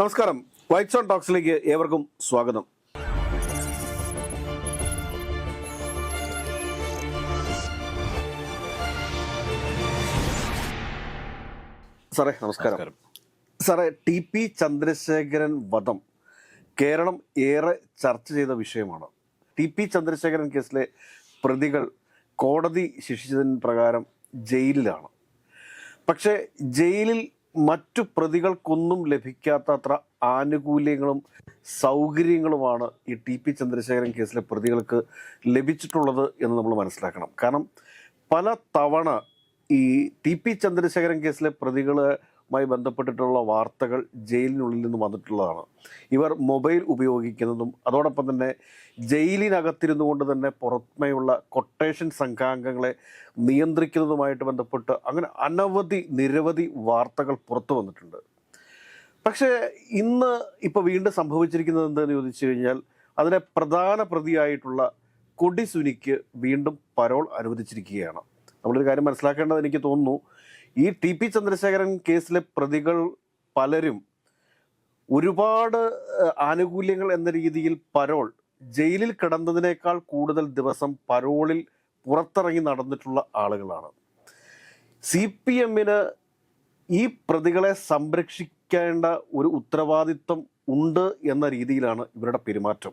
നമസ്കാരം. Whites on ടോക്സിലേക്ക് ഏവർക്കും സ്വാഗതം. സാറേ നമസ്കാരം. സാറേ ടി പി ചന്ദ്രശേഖരൻ വധം കേരളം ഏറെ ചർച്ച ചെയ്ത വിഷയമാണ്. ടി പി ചന്ദ്രശേഖരൻ കേസിലെ പ്രതികൾ കോടതി ശിക്ഷിച്ചതിന് പ്രകാരം ജയിലിലാണ്. പക്ഷേ ജയിലിൽ മറ്റു പ്രതികൾക്കൊന്നും ലഭിക്കാത്ത അത്ര ആനുകൂല്യങ്ങളും സൗകര്യങ്ങളുമാണ് ഈ ടി പി ചന്ദ്രശേഖരൻ കേസിലെ പ്രതികൾക്ക് ലഭിച്ചിട്ടുള്ളത് എന്ന് നമ്മൾ മനസ്സിലാക്കണം. കാരണം പല തവണ ഈ ടി പി ചന്ദ്രശേഖരൻ കേസിലെ പ്രതികളുമായി ബന്ധപ്പെട്ടിട്ടുള്ള വാർത്തകൾ ജയിലിനുള്ളിൽ നിന്ന് വന്നിട്ടുള്ളതാണ്. ഇവർ മൊബൈൽ ഉപയോഗിക്കുന്നതും അതോടൊപ്പം തന്നെ ജയിലിനകത്തിരുന്നു കൊണ്ട് തന്നെ പുറമേയുള്ള കൊട്ടേഷൻ സംഘാംഗങ്ങളെ നിയന്ത്രിക്കുന്നതുമായിട്ട് ബന്ധപ്പെട്ട് അങ്ങനെ അനവധി നിരവധി വാർത്തകൾ പുറത്തു വന്നിട്ടുണ്ട്. പക്ഷേ ഇന്ന് ഇപ്പോൾ വീണ്ടും സംഭവിച്ചിരിക്കുന്നത് എന്താണെന്ന് ചോദിച്ചു കഴിഞ്ഞാൽ അതിലെ പ്രധാന പ്രതിയായിട്ടുള്ള കൊടിസുനിക്ക് വീണ്ടും പരോൾ അനുവദിച്ചിരിക്കുകയാണ്. നമ്മളൊരു കാര്യം മനസ്സിലാക്കേണ്ടത് എനിക്ക് തോന്നുന്നു ഈ ടി പി ചന്ദ്രശേഖരൻ കേസിലെ പ്രതികൾ പലരും ഒരുപാട് ആനുകൂല്യങ്ങൾ എന്ന രീതിയിൽ പരോൾ ജയിലിൽ കിടന്നതിനേക്കാൾ കൂടുതൽ ദിവസം പരോളിൽ പുറത്തിറങ്ങി നടന്നിട്ടുള്ള ആളുകളാണ്. സി പി എമ്മിന് ഈ പ്രതികളെ സംരക്ഷിക്കേണ്ട ഒരു ഉത്തരവാദിത്വം ഉണ്ട് എന്ന രീതിയിലാണ് ഇവരുടെ പെരുമാറ്റം.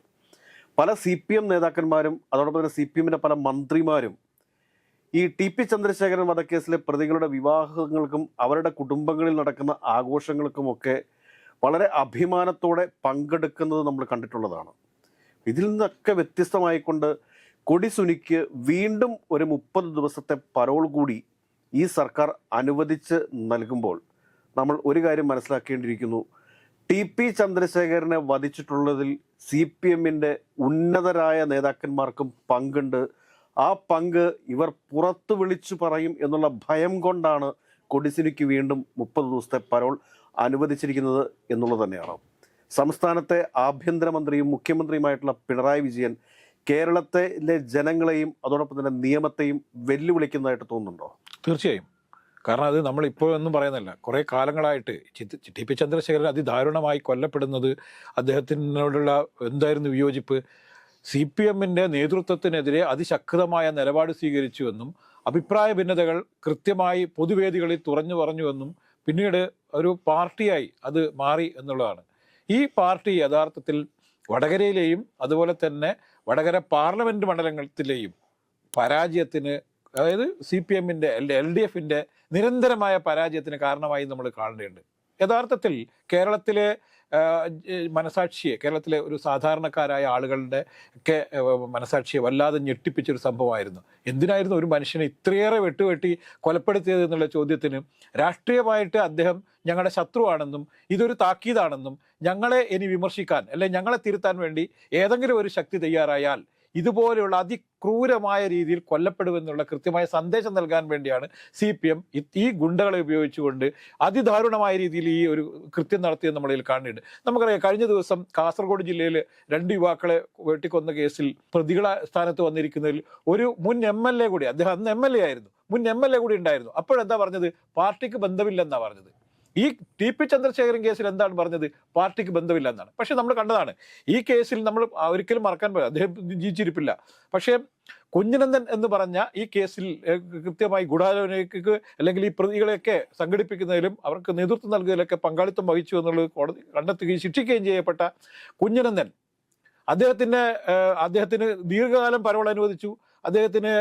പല സി പി എം നേതാക്കന്മാരും അതോടൊപ്പം തന്നെ സി പി എമ്മിന്റെ പല മന്ത്രിമാരും ഈ ടി പി ചന്ദ്രശേഖരൻ വധക്കേസിലെ പ്രതികളുടെ വിവാഹങ്ങൾക്കും അവരുടെ കുടുംബങ്ങളിൽ നടക്കുന്ന ആഘോഷങ്ങൾക്കുമൊക്കെ വളരെ അഭിമാനത്തോടെ പങ്കെടുക്കുന്നത് നമ്മൾ കണ്ടിട്ടുള്ളതാണ്. ഇതിൽ നിന്നൊക്കെ വ്യത്യസ്തമായിക്കൊണ്ട് കൊടിസുനിക്ക് വീണ്ടും ഒരു മുപ്പത് ദിവസത്തെ പരോൾ കൂടി ഈ സർക്കാർ അനുവദിച്ച് നൽകുമ്പോൾ നമ്മൾ ഒരു കാര്യം മനസ്സിലാക്കേണ്ടിയിരിക്കുന്നു. ടി പി ചന്ദ്രശേഖരനെ വധിച്ചിട്ടുള്ളതിൽ സി പി എമ്മിന്റെ ഉന്നതരായ നേതാക്കന്മാർക്കും പങ്കുണ്ട്. ആ പങ്ക് ഇവർ പുറത്തു വിളിച്ചു പറയും എന്നുള്ള ഭയം കൊണ്ടാണ് കൊടിസിനിക്ക് വീണ്ടും മുപ്പത് ദിവസത്തെ പരോൾ അനുവദിച്ചിരിക്കുന്നത് എന്നുള്ളത് തന്നെയാണ്. സംസ്ഥാനത്തെ ആഭ്യന്തരമന്ത്രിയും മുഖ്യമന്ത്രിയുമായിട്ടുള്ള പിണറായി വിജയൻ കേരളത്തിലെ ജനങ്ങളെയും അതോടൊപ്പം തന്നെ നിയമത്തെയും വെല്ലുവിളിക്കുന്നതായിട്ട് തോന്നുന്നുണ്ടോ? തീർച്ചയായും. കാരണം അത് നമ്മൾ ഇപ്പോൾ ഒന്നും പറയുന്നില്ല. കുറേ കാലങ്ങളായിട്ട് ടി പി ചന്ദ്രശേഖരൻ അതിദാരുണമായി കൊല്ലപ്പെടുന്നത് അദ്ദേഹത്തിനോടുള്ള എന്തായിരുന്നു വിയോജിപ്പ്? സി പി എമ്മിന്റെ നേതൃത്വത്തിനെതിരെ അതിശക്തമായ നിലപാട് സ്വീകരിച്ചുവെന്നും അഭിപ്രായ ഭിന്നതകൾ കൃത്യമായി പൊതുവേദികളിൽ തുറന്നു പറഞ്ഞുവെന്നും പിന്നീട് ഒരു പാർട്ടിയായി അത് മാറി എന്നുള്ളതാണ്. ഈ പാർട്ടി യഥാർത്ഥത്തിൽ വടകരയിലെയും അതുപോലെ തന്നെ വടകര പാർലമെന്റ് മണ്ഡലത്തിലെയും പരാജയത്തിന് അതായത് സി പി എമ്മിന്റെ എൽ ഡി എഫിന്റെ നിരന്തരമായ പരാജയത്തിന് കാരണമായി നമ്മൾ കാണേണ്ടതുണ്ട്. യഥാർത്ഥത്തിൽ കേരളത്തിലെ മനസാക്ഷിയെ കേരളത്തിലെ ഒരു സാധാരണക്കാരായ ആളുകളുടെ ഒക്കെ മനസാക്ഷിയെ വല്ലാതെ ഞെട്ടിപ്പിച്ചൊരു സംഭവമായിരുന്നു. എന്തിനായിരുന്നു ഒരു മനുഷ്യനെ ഇത്രയേറെ വെട്ടുവെട്ടി കൊലപ്പെടുത്തിയത് എന്നുള്ള ചോദ്യത്തിന് രാഷ്ട്രീയമായിട്ട് അദ്ദേഹം ഞങ്ങളുടെ ശത്രുവാണെന്നും ഇതൊരു താക്കീതാണെന്നും ഞങ്ങളെ ഇനി വിമർശിക്കാൻ അല്ലെ ഞങ്ങളെ തിരുത്താൻ വേണ്ടി ഏതെങ്കിലും ഒരു ശക്തി തയ്യാറായാൽ ഇതുപോലെയുള്ള അതിക്രൂരമായ രീതിയിൽ കൊല്ലപ്പെടുമെന്നുള്ള കൃത്യമായ സന്ദേശം നൽകാൻ വേണ്ടിയാണ് സി പി എം ഈ ഗുണ്ടകളെ ഉപയോഗിച്ചുകൊണ്ട് അതിദാരുണമായ രീതിയിൽ ഈ ഒരു കൃത്യം നടത്തിയത് നമ്മളിൽ കാണുന്നുണ്ട്. നമുക്കറിയാം കഴിഞ്ഞ ദിവസം കാസർഗോഡ് ജില്ലയിൽ രണ്ട് യുവാക്കളെ വെട്ടിക്കൊന്ന കേസിൽ പ്രതികള സ്ഥാനത്ത് വന്നിരിക്കുന്നതിൽ ഒരു മുൻ എം എൽ എ കൂടി അദ്ദേഹം അന്ന് എം എൽ എ ആയിരുന്നു മുൻ എം എൽ എ കൂടി ഉണ്ടായിരുന്നു. അപ്പോഴെന്താ പറഞ്ഞത്? പാർട്ടിക്ക് ബന്ധമില്ലെന്നാ പറഞ്ഞത്. ഈ ടി പി ചന്ദ്രശേഖരൻ കേസിൽ എന്താണ് പറഞ്ഞത്? പാർട്ടിക്ക് ബന്ധമില്ല എന്നാണ്. പക്ഷെ നമ്മൾ കണ്ടതാണ്. ഈ കേസിൽ നമ്മൾ ഒരിക്കലും മറക്കാൻ പറ്റില്ല അദ്ദേഹം ജീവിച്ചിരിപ്പില്ല. പക്ഷേ കുഞ്ഞനന്ദൻ എന്ന് പറഞ്ഞ ഈ കേസിൽ കൃത്യമായി ഗൂഢാലോചനയ്ക്ക് അല്ലെങ്കിൽ ഈ പ്രതികളെയൊക്കെ സംഘടിപ്പിക്കുന്നതിലും അവർക്ക് നേതൃത്വം നൽകുന്നതിലൊക്കെ പങ്കാളിത്തം വഹിച്ചു എന്നുള്ളത് കോടതി കണ്ടെത്തുകയും ശിക്ഷിക്കുകയും ചെയ്യപ്പെട്ട കുഞ്ഞനന്ദൻ അദ്ദേഹത്തിന് അദ്ദേഹത്തിന് ദീർഘകാലം പരോൾ അനുവദിച്ചു. അദ്ദേഹത്തിന്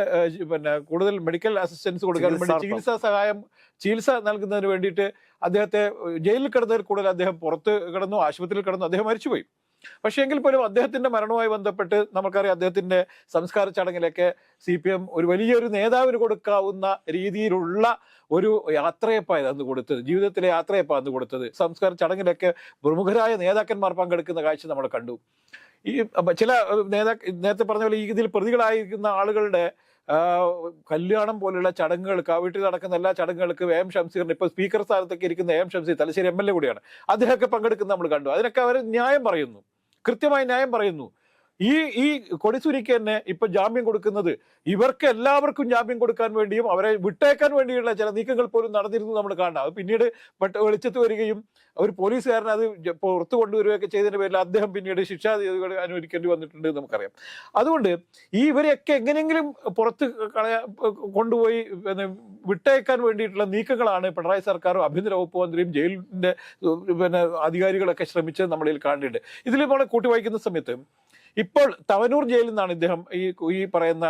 പിന്നെ കൂടുതൽ മെഡിക്കൽ അസിസ്റ്റൻസ് കൊടുക്കാൻ വേണ്ടി. ചികിത്സാ സഹായം ചികിത്സ നൽകുന്നതിന് വേണ്ടിയിട്ട് അദ്ദേഹത്തെ ജയിലിൽ കിടന്നതിൽ കൂടുതൽ അദ്ദേഹം പുറത്ത് കിടന്നു ആശുപത്രിയിൽ കിടന്നു അദ്ദേഹം മരിച്ചുപോയി. പക്ഷേ എങ്കിൽ പോലും അദ്ദേഹത്തിന്റെ മരണവുമായി ബന്ധപ്പെട്ട് നമുക്കറിയാം അദ്ദേഹത്തിന്റെ സംസ്കാര ചടങ്ങിലൊക്കെ സി പി എം ഒരു വലിയൊരു നേതാവിന് കൊടുക്കാവുന്ന രീതിയിലുള്ള ഒരു യാത്രയപ്പായത് അന്ന് കൊടുത്തത്. ജീവിതത്തിലെ യാത്രയപ്പാണ് അന്ന് കൊടുത്തത്. സംസ്കാര ചടങ്ങിലൊക്കെ പ്രമുഖരായ നേതാക്കന്മാർ പങ്കെടുക്കുന്ന കാഴ്ച നമ്മൾ കണ്ടു. ഈ ചില നേതാക്ക നേതാ നേരത്തെ പറഞ്ഞ പോലെ ഇതിൽ പ്രതികളായിരിക്കുന്ന ആളുകളുടെ കല്യാണം പോലുള്ള ചടങ്ങുകൾക്ക് ആ വീട്ടിൽ നടക്കുന്ന എല്ലാ ചടങ്ങുകൾക്ക് എം ഷംസീറിന് ഇപ്പൊ സ്പീക്കർ സ്ഥാനത്തൊക്കെ ഇരിക്കുന്ന M Shamseer Thalassery M L A കൂടിയാണ്. അദ്ദേഹമൊക്കെ പങ്കെടുക്കുന്ന നമ്മൾ കണ്ടു. അതിനൊക്കെ അവർ ന്യായം പറയുന്നു. കൃത്യമായി ന്യായം പറയുന്നു. ഈ ഈ കൊടിസുരിക്ക് തന്നെ ഇപ്പൊ ജാമ്യം കൊടുക്കുന്നത് ഇവർക്ക് എല്ലാവർക്കും ജാമ്യം കൊടുക്കാൻ വേണ്ടിയും അവരെ വിട്ടേക്കാൻ വേണ്ടിയുള്ള ചില നീക്കങ്ങൾ പോലും നടന്നിരുന്നു നമ്മൾ കാണാം പിന്നീട് പെട്ട വെളിച്ചത്ത് വരികയും ഒരു പോലീസുകാരൻ അത് പുറത്തു കൊണ്ടുവരികയൊക്കെ ചെയ്തതിന്റെ പേരിൽ അദ്ദേഹം പിന്നീട് ശിക്ഷാവിധികൾ അനുവദിക്കേണ്ടി വന്നിട്ടുണ്ട് എന്ന് നമുക്കറിയാം. അതുകൊണ്ട് ഈ ഇവരെയൊക്കെ എങ്ങനെയെങ്കിലും പുറത്ത് കളയാ കൊണ്ടുപോയി പിന്നെ വിട്ടയക്കാൻ വേണ്ടിയിട്ടുള്ള നീക്കങ്ങളാണ് പിണറായി സർക്കാരും ആഭ്യന്തര വകുപ്പ് മന്ത്രിയും ജയിലിന്റെ പിന്നെ അധികാരികളൊക്കെ ശ്രമിച്ചത് നമ്മളിൽ കാണുന്നുണ്ട്. ഇതിൽ നമ്മളെ കൂട്ടി വായിക്കുന്ന സമയത്ത് ഇപ്പോൾ തവനൂർ ജയിലിൽ നിന്നാണ് ഇദ്ദേഹം ഈ ഈ പറയുന്ന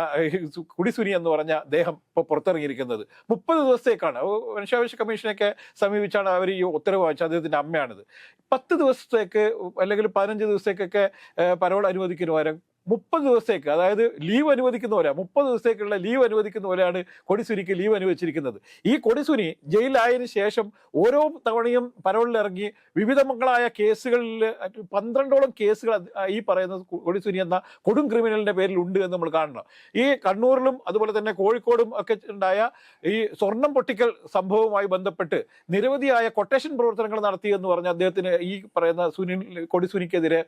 കുടിസുനി എന്ന് പറഞ്ഞ അദ്ദേഹം ഇപ്പോൾ പുറത്തിറങ്ങിയിരിക്കുന്നത്. മുപ്പത് ദിവസത്തേക്കാണ്. മനുഷ്യാവകാശ കമ്മീഷനൊക്കെ സമീപിച്ചാണ് അവർ ഈ ഉത്തരവ് വായിച്ചത്. അദ്ദേഹത്തിന്റെ അമ്മയാണിത്. പത്ത് ദിവസത്തേക്ക് അല്ലെങ്കിൽ പതിനഞ്ച് ദിവസത്തേക്കൊക്കെ പരോൾ അനുവദിക്കുന്നു മുപ്പത് ദിവസത്തേക്ക് അതായത് ലീവ് അനുവദിക്കുന്നവരാ മുപ്പത് ദിവസത്തേക്കുള്ള ലീവ് അനുവദിക്കുന്നവരാണ് കൊടിസുനിക്ക് ലീവ് അനുവദിച്ചിരിക്കുന്നത്. ഈ കൊടിസുനി ജയിലായതിനു ശേഷം ഓരോ തവണയും പരോളിലിറങ്ങി വിവിധങ്ങളായ കേസുകളിൽ പന്ത്രണ്ടോളം കേസുകൾ ഈ പറയുന്ന കൊടിസുനി എന്ന കൊടും ക്രിമിനലിന്റെ പേരിൽ ഉണ്ട് എന്ന് നമ്മൾ കാണണം. ഈ കണ്ണൂരിലും അതുപോലെ തന്നെ കോഴിക്കോടും ഒക്കെ ഉണ്ടായ ഈ സ്വർണം പൊട്ടിക്കൽ സംഭവവുമായി ബന്ധപ്പെട്ട് നിരവധിയായ കൊട്ടേഷൻ പ്രവർത്തനങ്ങൾ നടത്തി എന്ന് പറഞ്ഞ അദ്ദേഹത്തിന് ഈ പറയുന്ന സുനിൽ കൊടിസുനിക്കെതിരെ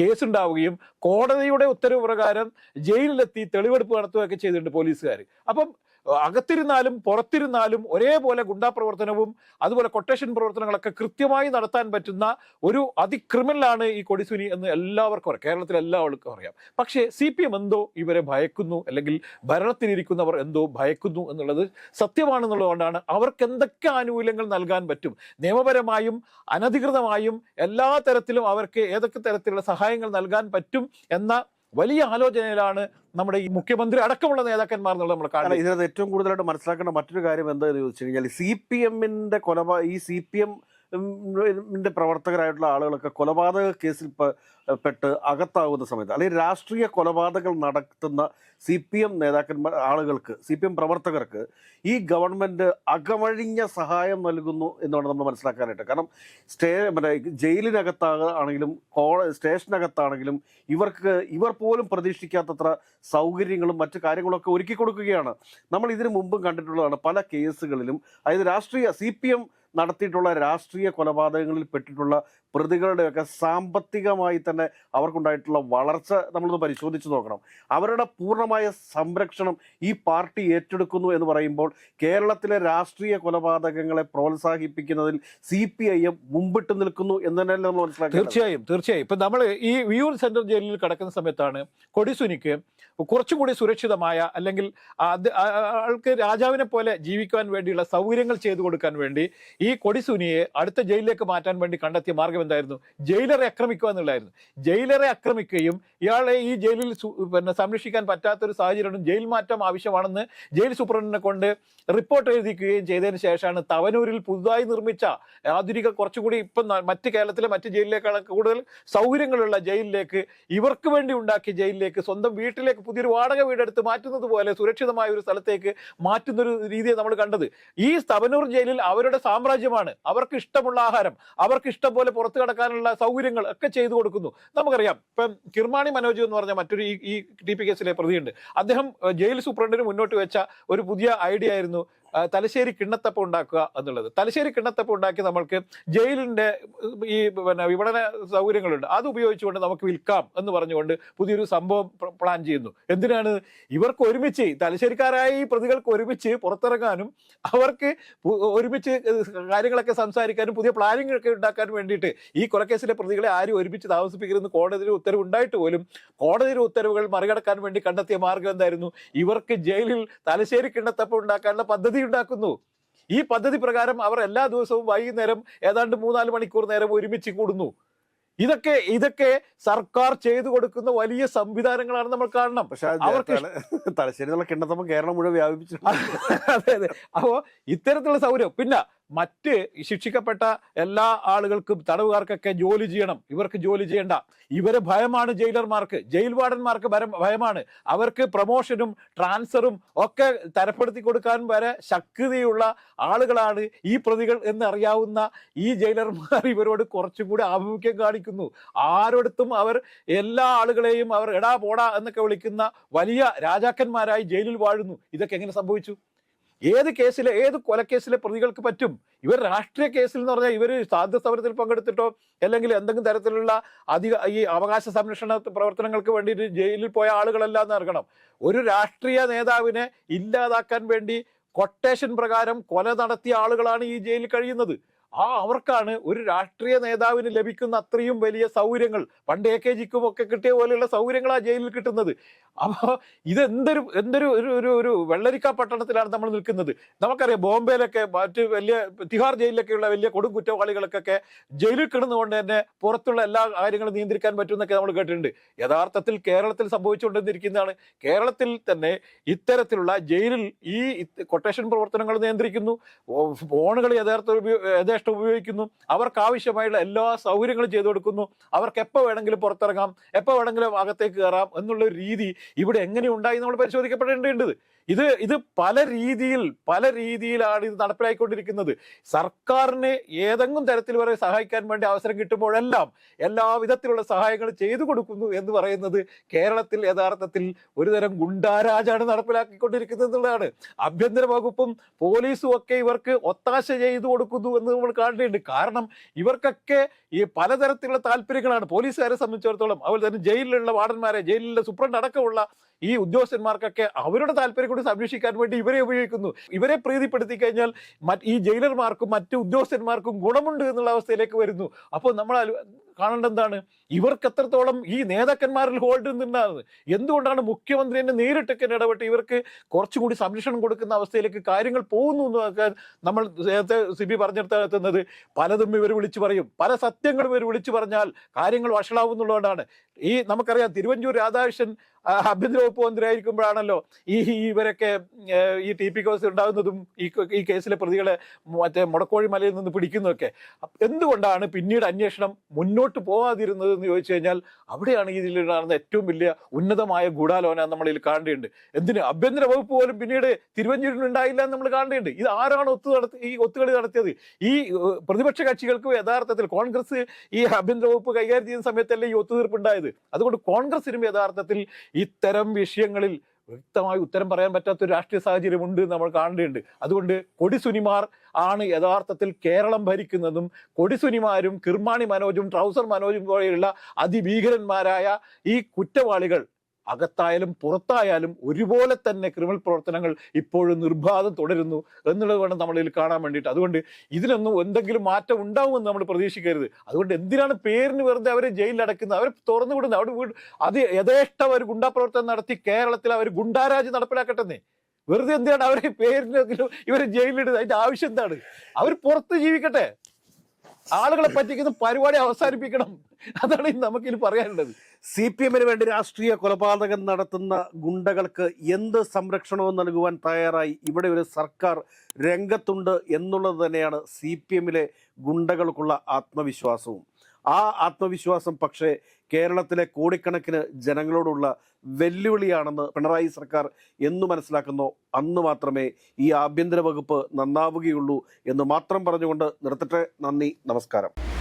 കേസുണ്ടാവുകയും കോടതിയുടെ ഉത്തരവ് പ്രകാരം ജയിലിലെത്തി തെളിവെടുപ്പ് നടത്തുകയൊക്കെ ചെയ്തിട്ടുണ്ട് പോലീസുകാർ അപ്പം അകത്തിരുന്നാലും പുറത്തിരുന്നാലും ഒരേപോലെ ഗുണ്ടാ പ്രവർത്തനവും അതുപോലെ കൊട്ടേഷൻ പ്രവർത്തനങ്ങളൊക്കെ കൃത്യമായി നടത്താൻ പറ്റുന്ന ഒരു അതിക്രിമിനലാണ് ഈ കൊടിസുനി എന്ന് എല്ലാവർക്കും അറിയാം. കേരളത്തിലെ എല്ലാവർക്കും അറിയാം. പക്ഷേ സി പി എം എന്തോ ഇവരെ ഭയക്കുന്നു അല്ലെങ്കിൽ ഭരണത്തിലിരിക്കുന്നവർ എന്തോ ഭയക്കുന്നു എന്നുള്ളത് സത്യമാണെന്നുള്ളതുകൊണ്ടാണ് അവർക്ക് എന്തൊക്കെ ആനുകൂല്യങ്ങൾ നൽകാൻ പറ്റും. നിയമപരമായും അനധികൃതമായും എല്ലാ തരത്തിലും അവർക്ക് ഏതൊക്കെ തരത്തിലുള്ള സഹായങ്ങൾ നൽകാൻ പറ്റും എന്ന വലിയ ആലോചനയിലാണ് നമ്മുടെ ഈ മുഖ്യമന്ത്രി അടക്കമുള്ള നേതാക്കന്മാർ എന്നുള്ളത് നമ്മൾ കാണുന്നത്. ഇതിനകത്ത് ഏറ്റവും കൂടുതലായിട്ട് മനസ്സിലാക്കേണ്ട മറ്റൊരു കാര്യം എന്താണെന്ന് ചോദിച്ചു കഴിഞ്ഞാൽ സി പി എമ്മിന്റെ കൊലപാ ഈ സി പി എം പ്രവർത്തകരായിട്ടുള്ള ആളുകളൊക്കെ കൊലപാതക കേസിൽ പെട്ട് അകത്താവുന്ന സമയത്ത് അല്ലെങ്കിൽ രാഷ്ട്രീയ കൊലപാതകങ്ങൾ നടത്തുന്ന സി പി എം നേതാക്കന്മാർ ആളുകൾക്ക് സി പി എം പ്രവർത്തകർക്ക് ഈ ഗവൺമെന്റ് അകമഴിഞ്ഞ സഹായം നൽകുന്നു എന്നാണ് നമ്മൾ മനസ്സിലാക്കാനായിട്ട്. കാരണം സ്റ്റേ മറ്റേ ജയിലിനകത്താണെങ്കിലും കോ സ്റ്റേഷനകത്താണെങ്കിലും ഇവർക്ക് ഇവർ പോലും പ്രതീക്ഷിക്കാത്തത്ര സൗകര്യങ്ങളും മറ്റു കാര്യങ്ങളൊക്കെ ഒരുക്കി കൊടുക്കുകയാണ് നമ്മൾ ഇതിനു മുമ്പും കണ്ടിട്ടുള്ളതാണ് പല കേസുകളിലും അതായത് രാഷ്ട്രീയ സി പി എം നടത്തിയിട്ടുള്ള രാഷ്ട്രീയ കൊലപാതകങ്ങളിൽ പെട്ടിട്ടുള്ള പ്രതികളുടെയൊക്കെ സാമ്പത്തികമായി തന്നെ അവർക്കുണ്ടായിട്ടുള്ള വളർച്ച നമ്മളൊന്ന് പരിശോധിച്ച് നോക്കണം. അവരുടെ പൂർണമായ സംരക്ഷണം ഈ പാർട്ടി ഏറ്റെടുക്കുന്നു എന്ന് പറയുമ്പോൾ കേരളത്തിലെ രാഷ്ട്രീയ കൊലപാതകങ്ങളെ പ്രോത്സാഹിപ്പിക്കുന്നതിൽ സി പി ഐ എം മുമ്പിട്ട് നിൽക്കുന്നു എന്ന് തന്നെയല്ലേ നമ്മൾ മനസ്സിലാക്കി തീർച്ചയായും തീർച്ചയായും. ഇപ്പം നമ്മൾ ഈ വിയൂർ സെൻട്രൽ ജയിലിൽ കിടക്കുന്ന സമയത്താണ് കൊടിസുനിക്ക് കുറച്ചും കൂടി സുരക്ഷിതമായ അല്ലെങ്കിൽ ആൾക്ക് രാജാവിനെ പോലെ ജീവിക്കാൻ വേണ്ടിയുള്ള സൗകര്യങ്ങൾ ചെയ്തു കൊടുക്കാൻ വേണ്ടി കൊടിസുനിയെ അടുത്ത ജയിലിലേക്ക് മാറ്റാൻ വേണ്ടി കണ്ടെത്തിയ മാർഗം എന്തായിരുന്നു? ജയിലറെ ആക്രമിക്കുക എന്നുള്ളതായിരുന്നു. ജയിലറെ ആക്രമിക്കുകയും ഇയാളെ ഈ ജയിലിൽ പിന്നെ സംരക്ഷിക്കാൻ പറ്റാത്തൊരു സാഹചര്യം ജയിൽ മാറ്റം ആവശ്യമാണെന്ന് ജയിൽ സൂപ്രണ്ടിനെ കൊണ്ട് റിപ്പോർട്ട് എഴുതിക്കുകയും ചെയ്തതിന് ശേഷമാണ് തവനൂരിൽ പുതുതായി നിർമ്മിച്ച ആധുനിക കുറച്ചുകൂടി ഇപ്പം മറ്റ് കേരളത്തിലെ മറ്റ് ജയിലിലേക്കാണ് കൂടുതൽ സൗകര്യങ്ങളുള്ള ജയിലിലേക്ക് ഇവർക്ക് വേണ്ടി ഉണ്ടാക്കിയ ജയിലിലേക്ക് സ്വന്തം വീട്ടിലേക്ക് പുതിയൊരു വാടക വീടെടുത്ത് മാറ്റുന്നത് പോലെ സുരക്ഷിതമായ ഒരു സ്ഥലത്തേക്ക് മാറ്റുന്നൊരു രീതിയെ നമ്മൾ കണ്ടത്. ഈ തവനൂർ ജയിലിൽ അവരുടെ സാമ്രാജ്യമാണ് അവർക്ക് ഇഷ്ടമുള്ള ആഹാരം അവർക്ക് ഇഷ്ടം പോലെ പുറത്തു കടക്കാനുള്ള സൗകര്യങ്ങൾ ഒക്കെ ചെയ്തു കൊടുക്കുന്നു. നമുക്കറിയാം ഇപ്പം കിർമാണി മനോജ് എന്ന് പറഞ്ഞ മറ്റൊരു ഈ ഡി പി കേസിലെ പ്രതിയുണ്ട്. അദ്ദേഹം ജയിൽ സൂപ്രണ്ടിന് മുന്നോട്ട് വെച്ച ഒരു പുതിയ ഐഡിയ ആയിരുന്നു തലശ്ശേരി കിണ്ണത്തപ്പം ഉണ്ടാക്കുക എന്നുള്ളത്. തലശ്ശേരി കിണ്ണത്തപ്പം ഉണ്ടാക്കി നമ്മൾക്ക് ജയിലിന്റെ ഈ പിന്നെ വിപണന സൗകര്യങ്ങളുണ്ട്. അത് ഉപയോഗിച്ചുകൊണ്ട് നമുക്ക് വിൽക്കാം എന്ന് പറഞ്ഞുകൊണ്ട് പുതിയൊരു സംഭവം പ്ലാൻ ചെയ്യുന്നു. എന്തിനാണ്? ഇവർക്ക് ഒരുമിച്ച് തലശ്ശേരിക്കാരായ ഈ പ്രതികൾക്ക് ഒരുമിച്ച് പുറത്തിറങ്ങാനും അവർക്ക് ഒരുമിച്ച് കാര്യങ്ങളൊക്കെ സംസാരിക്കാനും പുതിയ പ്ലാനിംഗ് ഒക്കെ വേണ്ടിയിട്ട് ഈ കൊലക്കേസിലെ പ്രതികളെ ആരും ഒരുമിച്ച് താമസിപ്പിക്കരുതെന്ന് കോടതിയുടെ ഉത്തരവ് ഉണ്ടായിട്ട് പോലും കോടതിയുടെ ഉത്തരവുകൾ മറികടക്കാൻ വേണ്ടി കണ്ടെത്തിയ മാർഗം എന്തായിരുന്നു? ഇവർക്ക് ജയിലിൽ തലശ്ശേരി കിണ്ണത്തപ്പം ഉണ്ടാക്കാനുള്ള പദ്ധതി ഉണ്ടാക്കുന്നു. ഈ പദ്ധതി പ്രകാരം അവർ എല്ലാ ദിവസവും വൈകുന്നേരം ഏതാണ്ട് മൂന്നാൽ മണിക്കൂർ നേരം ഒരുമിച്ച് കൂടുന്നു. ഇതൊക്കെ ഇതൊക്കെ സർക്കാർ ചെയ്തു കൊടുക്കുന്ന വലിയ സംവിധാനങ്ങളാണ് നമ്മൾ കാണണം. പക്ഷെ അവർക്ക് തലശ്ശേരി കേരളം മുഴുവൻ വ്യാപിപ്പിച്ചു അതെ അതെ. അപ്പോ ഇത്തരത്തിലുള്ള സൗകര്യം. പിന്നെ മറ്റ് ശിക്ഷിക്കപ്പെട്ട എല്ലാ ആളുകൾക്കും തടവുകാർക്കൊക്കെ ജോലി ചെയ്യണം. ഇവർക്ക് ജോലി ചെയ്യണ്ട. ഇവരെ ഭയമാണ് ജയിലർമാർക്ക്. ജയിൽ വാർഡന്മാർക്ക് ഭയമാണ്. അവർക്ക് പ്രൊമോഷനും ട്രാൻസ്ഫറും ഒക്കെ തരപ്പെടുത്തി കൊടുക്കാൻ വരെ ശക്തിയുള്ള ആളുകളാണ് ഈ പ്രതികൾ എന്നറിയാവുന്ന ഈ ജയിലർമാർ ഇവരോട് കുറച്ചുകൂടി ആഭിമുഖ്യം കാണിക്കുന്നു. ആരോടത്തും അവർ എല്ലാ ആളുകളെയും അവർ എടാ പോടാ എന്നൊക്കെ വിളിക്കുന്ന വലിയ രാജാക്കന്മാരായി ജയിലിൽ വാഴുന്നു. ഇതൊക്കെ എങ്ങനെ സംഭവിച്ചു? ഏത് കേസിലെ ഏത് കൊലക്കേസിലെ പ്രതികൾക്ക് പറ്റും? ഇവർ രാഷ്ട്രീയ കേസിൽ എന്ന് പറഞ്ഞാൽ ഇവർ സാധ്യ സമരത്തിൽ പങ്കെടുത്തിട്ടോ അല്ലെങ്കിൽ എന്തെങ്കിലും തരത്തിലുള്ള അധിക ഈ അവകാശ സംരക്ഷണ പ്രവർത്തനങ്ങൾക്ക് വേണ്ടിയിട്ട് ജയിലിൽ പോയ ആളുകളല്ല എന്ന് ഒരു രാഷ്ട്രീയ നേതാവിനെ ഇല്ലാതാക്കാൻ വേണ്ടി കൊട്ടേഷൻ പ്രകാരം കൊല നടത്തിയ ആളുകളാണ് ഈ ജയിലിൽ കഴിയുന്നത്. ആ അവർക്കാണ് ഒരു രാഷ്ട്രീയ നേതാവിന് ലഭിക്കുന്ന അത്രയും വലിയ സൗകര്യങ്ങൾ. പണ്ട് എ കെ ജിക്കും ഒക്കെ കിട്ടിയ പോലെയുള്ള സൗകര്യങ്ങളാണ് ജയിലിൽ കിട്ടുന്നത്. അപ്പോൾ ഇതെന്തൊരു എന്തൊരു ഒരു ഒരു ഒരു വെള്ളരിക്ക പട്ടണത്തിലാണ് നമ്മൾ നിൽക്കുന്നത്. നമുക്കറിയാം ബോംബെയിലൊക്കെ മറ്റ് വലിയ തിഹാർ ജയിലിലൊക്കെയുള്ള വലിയ കൊടും കുറ്റവാളികൾക്കൊക്കെ ജയിലിൽ കിടന്നുകൊണ്ട് തന്നെ പുറത്തുള്ള എല്ലാ കാര്യങ്ങളും നിയന്ത്രിക്കാൻ പറ്റുമെന്നൊക്കെ നമ്മൾ കേട്ടിട്ടുണ്ട്. യഥാർത്ഥത്തിൽ കേരളത്തിൽ സംഭവിച്ചുകൊണ്ടിരിക്കുന്നതാണ്. കേരളത്തിൽ തന്നെ ഇത്തരത്തിലുള്ള ജയിലിൽ ഈ കൊട്ടേഷൻ പ്രവർത്തനങ്ങൾ നിയന്ത്രിക്കുന്നു. ഫോണുകൾ യഥാർത്ഥ യഥേഷ്ടം ഉപയോഗിക്കുന്നു. അവർക്ക് ആവശ്യമായുള്ള എല്ലാ സൗകര്യങ്ങളും ചെയ്തു കൊടുക്കുന്നു. അവർക്ക് എപ്പോൾ വേണമെങ്കിലും പുറത്തിറങ്ങാം. എപ്പോൾ വേണമെങ്കിലും അകത്തേക്ക് കയറാം എന്നുള്ള രീതി ഇവിടെ എങ്ങനെ ഉണ്ടായി നമ്മൾ പരിശോധിക്കപ്പെടേണ്ടത് ഇത് ഇത് പല രീതിയിൽ പല രീതിയിലാണ് ഇത് നടപ്പിലായിക്കൊണ്ടിരിക്കുന്നത്. സർക്കാരിന് ഏതെങ്കിലും തരത്തിൽ വരെ സഹായിക്കാൻ വേണ്ടി അവസരം കിട്ടുമ്പോഴെല്ലാം എല്ലാ വിധത്തിലുള്ള സഹായങ്ങൾ ചെയ്തു കൊടുക്കുന്നു എന്ന് പറയുന്നത് കേരളത്തിൽ യഥാർത്ഥത്തിൽ ഒരുതരം ഗുണ്ടാരാജാണ് നടപ്പിലാക്കിക്കൊണ്ടിരിക്കുന്നത് എന്നുള്ളതാണ് ആഭ്യന്തര വകുപ്പും പോലീസും ഒക്കെ ഇവർക്ക് ഒത്താശ ചെയ്തു കൊടുക്കുന്നു എന്ന് നമ്മൾ കാണേണ്ടതുണ്ട്. കാരണം ഇവർക്കൊക്കെ ഈ പലതരത്തിലുള്ള താല്പര്യങ്ങളാണ്. പോലീസുകാരെ സംബന്ധിച്ചിടത്തോളം അതുപോലെ തന്നെ ജയിലിലുള്ള വാർഡന്മാരെ ജയിലിലെ സൂപ്രണ്ട് അടക്കമുള്ള ഈ ഉദ്യോഗസ്ഥന്മാർക്കൊക്കെ അവരുടെ താല്പര്യം കൂടി സംരക്ഷിക്കാൻ വേണ്ടി ഇവരെ ഉപയോഗിക്കുന്നു. ഇവരെ പ്രീതിപ്പെടുത്തി കഴിഞ്ഞാൽ ഈ ജയിലർമാർക്കും മറ്റു ഉദ്യോഗസ്ഥന്മാർക്കും ഗുണമുണ്ട് എന്നുള്ള അവസ്ഥയിലേക്ക് വരുന്നു. അപ്പോൾ നമ്മൾ കാണേണ്ട എന്താണ് ഇവർക്ക് എത്രത്തോളം ഈ നേതാക്കന്മാരിൽ ഹോൾഡ് നിന്നാണ് എന്തുകൊണ്ടാണ് മുഖ്യമന്ത്രി തന്നെ നേരിട്ടൊക്കെ ഇടപെട്ട് ഇവർക്ക് കുറച്ചും കൂടി സംരക്ഷണം കൊടുക്കുന്ന അവസ്ഥയിലേക്ക് കാര്യങ്ങൾ പോകുന്നു എന്നൊക്കെ നമ്മൾ നേരത്തെ സിബി പറഞ്ഞെടുത്തെത്തുന്നത് പലതും ഇവർ വിളിച്ചു പറയും. പല സത്യങ്ങളും ഇവർ വിളിച്ചു പറഞ്ഞാൽ കാര്യങ്ങൾ വഷളാവുന്നുള്ളതുകൊണ്ടാണ് ഈ നമുക്കറിയാം തിരുവഞ്ചൂർ രാധാകൃഷ്ണൻ ആഭ്യന്തര വകുപ്പ് മന്ത്രി ആയിരിക്കുമ്പോഴാണല്ലോ ഈ ഇവരൊക്കെ ഈ ടി പി കേസ് ഉണ്ടാകുന്നതും ഈ ഈ കേസിലെ പ്രതികളെ മറ്റേ മുടക്കോഴി മലയിൽ നിന്ന് പിടിക്കുന്നതൊക്കെ. എന്തുകൊണ്ടാണ് പിന്നീട് അന്വേഷണം മുന്നോട്ട് പോകാതിരുന്നത് എന്ന് ചോദിച്ചു കഴിഞ്ഞാൽ അവിടെയാണ് ഇതിൽ നടന്ന ഏറ്റവും വലിയ ഉന്നതമായ ഗൂഢാലോചന നമ്മളിൽ കാണേണ്ടതുണ്ട് എന്തിന്? ആഭ്യന്തര വകുപ്പ് പോലും പിന്നീട് തിരുവഞ്ചൂരിൽ ഉണ്ടായില്ല എന്ന് നമ്മൾ കാണേണ്ടതുണ്ട് ഇത് ആരാണ് ഒത്തു നടത്തി ഈ ഒത്തുകളി നടത്തിയത്? ഈ പ്രതിപക്ഷ കക്ഷികൾക്ക് യഥാർത്ഥത്തിൽ കോൺഗ്രസ് ഈ ആഭ്യന്തര വകുപ്പ് കൈകാര്യം ചെയ്യുന്ന സമയത്തല്ലേ ഈ ഒത്തുതീർപ്പ് ഉണ്ടായത്? അതുകൊണ്ട് കോൺഗ്രസിനും യഥാർത്ഥത്തിൽ ഇത്തരം വിഷയങ്ങളിൽ വ്യക്തമായി ഉത്തരം പറയാൻ പറ്റാത്ത ഒരു രാഷ്ട്രീയ സാഹചര്യം ഉണ്ട് എന്ന് നമ്മൾ കാണേണ്ടതുണ്ട്. അതുകൊണ്ട് കൊടിസുനിമാർ ആണ് യഥാർത്ഥത്തിൽ കേരളം ഭരിക്കുന്നതും കൊടിസുനിമാരും കിർമാണി മനോജും ട്രൗസർ മനോജും പോലെയുള്ള അതിഭീകരന്മാരായ ഈ കുറ്റവാളികൾ അകത്തായാലും പുറത്തായാലും ഒരുപോലെ തന്നെ ക്രിമിനൽ പ്രവർത്തനങ്ങൾ ഇപ്പോഴും നിർബാധം തുടരുന്നു എന്നുള്ളത് വേണം നമ്മളിൽ കാണാൻ വേണ്ടിയിട്ട്. അതുകൊണ്ട് ഇതിനൊന്നും എന്തെങ്കിലും മാറ്റം ഉണ്ടാവുമെന്ന് നമ്മൾ പ്രതീക്ഷിക്കരുത്. അതുകൊണ്ട് എന്തിനാണ് പേരിന് വെറുതെ അവരെ ജയിലിൽ അടക്കുന്നത് അവർ തുറന്നു വിടുന്നത്? അവിടെ വീട് അത് യഥേഷ്ടം അവർ ഗുണ്ടാ പ്രവർത്തനം നടത്തി കേരളത്തിൽ അവർ ഗുണ്ടാരാജ് നടപ്പിലാക്കട്ടെന്നേ. വെറുതെ എന്തിനാണ് അവരെ പേരിനെങ്കിലും ഇവരെ ജയിലിലിടുന്നത്? അതിന്റെ ആവശ്യം എന്താണ്? അവർ പുറത്ത് ജീവിക്കട്ടെ. ആളുകളെ പറ്റിക്കുന്ന പരിപാടി അവസാനിപ്പിക്കണം. അതാണ് ഇന്ന് നമുക്കിനി പറയാനുള്ളത്. സി പി എമ്മിന് വേണ്ടി രാഷ്ട്രീയ കൊലപാതകം നടത്തുന്ന ഗുണ്ടകൾക്ക് എന്ത് സംരക്ഷണവും നൽകുവാൻ തയ്യാറായി? ഇവിടെ ഒരു സർക്കാർ രംഗത്തുണ്ട് എന്നുള്ളത് തന്നെയാണ് സി പി എമ്മിലെ ഗുണ്ടകൾക്കുള്ള ആത്മവിശ്വാസവും. ആ ആത്മവിശ്വാസം പക്ഷേ കേരളത്തിലെ കോടിക്കണക്കിന് ജനങ്ങളോടുള്ള വെല്ലുവിളിയാണെന്ന് പിണറായി സർക്കാർ എന്ന് മനസ്സിലാക്കുന്നോ. അന്ന് മാത്രമേ ഈ ആഭ്യന്തര വകുപ്പ് നന്നാവുകയുള്ളൂ എന്ന് മാത്രം പറഞ്ഞുകൊണ്ട് നിർത്തട്ടെ. നന്ദി. നമസ്കാരം.